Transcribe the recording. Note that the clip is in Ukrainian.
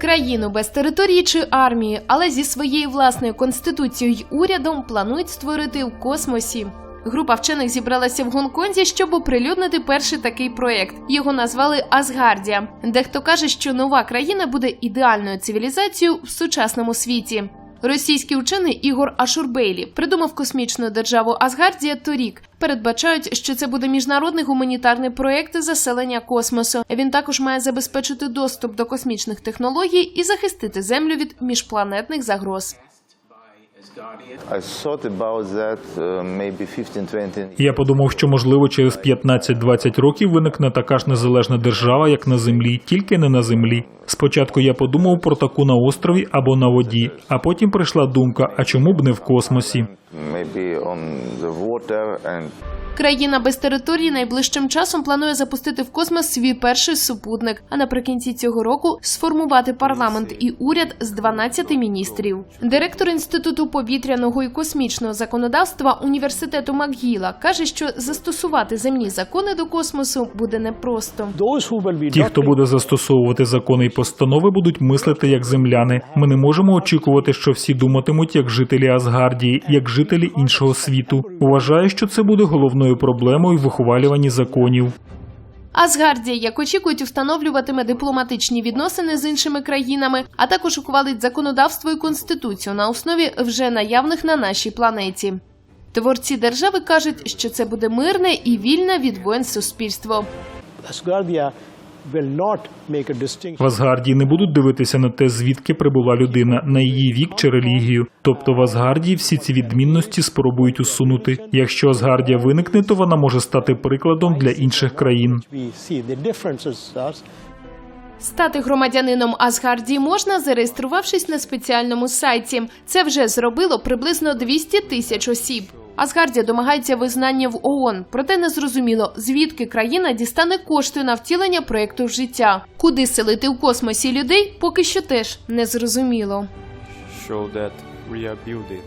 Країну без території чи армії, але зі своєю власною конституцією й урядом планують створити в космосі. Група вчених зібралася в Гонконзі, щоб оприлюднити перший такий проєкт. Його назвали Асгардія. Дехто каже, що нова країна буде ідеальною цивілізацією в сучасному світі. Російський учений Ігор Ашурбейлі придумав космічну державу Асгардія торік. Передбачають, що це буде міжнародний гуманітарний проєкт заселення космосу. Він також має забезпечити доступ до космічних технологій і захистити землю від міжпланетних загроз. Uh, maybe 15-20 Я подумав, що можливо через 15-20 років виникне така ж незалежна держава, як на землі, тільки не на землі. Спочатку я подумав про таку на острові або на воді, а потім прийшла думка: а чому б не в космосі? Країна без території найближчим часом планує запустити в космос свій перший супутник, а наприкінці цього року сформувати парламент і уряд з 12 міністрів. Директор інституту повітряного і космічного законодавства університету Макгіла каже, що застосувати земні закони до космосу буде непросто. Ті, хто буде застосовувати закони і постанови, будуть мислити як земляни. Ми не можемо очікувати, що всі думатимуть як жителі Асгардії, як жителі іншого світу. Вважаю, що це буде головною проблемою в ухвалюванні законів. Асгардія, як очікують, встановлюватиме дипломатичні відносини з іншими країнами, а також ухвалить законодавство і конституцію на основі вже наявних на нашій планеті. Творці держави кажуть, що це буде мирне і вільне від воєн суспільство. Asgardia В Асгардії не будуть дивитися на те, звідки прибула людина, на її вік чи релігію. Тобто в Асгардії всі ці відмінності спробують усунути. Якщо Асгардія виникне, то вона може стати прикладом для інших країн. Стати громадянином Асгардії можна, зареєструвавшись на спеціальному сайті. Це вже зробило приблизно 200 тисяч осіб. Асгардія домагається визнання в ООН, проте не зрозуміло, звідки країна дістане кошти на втілення проєкту в життя. Куди селити в космосі людей, поки що теж не зрозуміло. show that we are building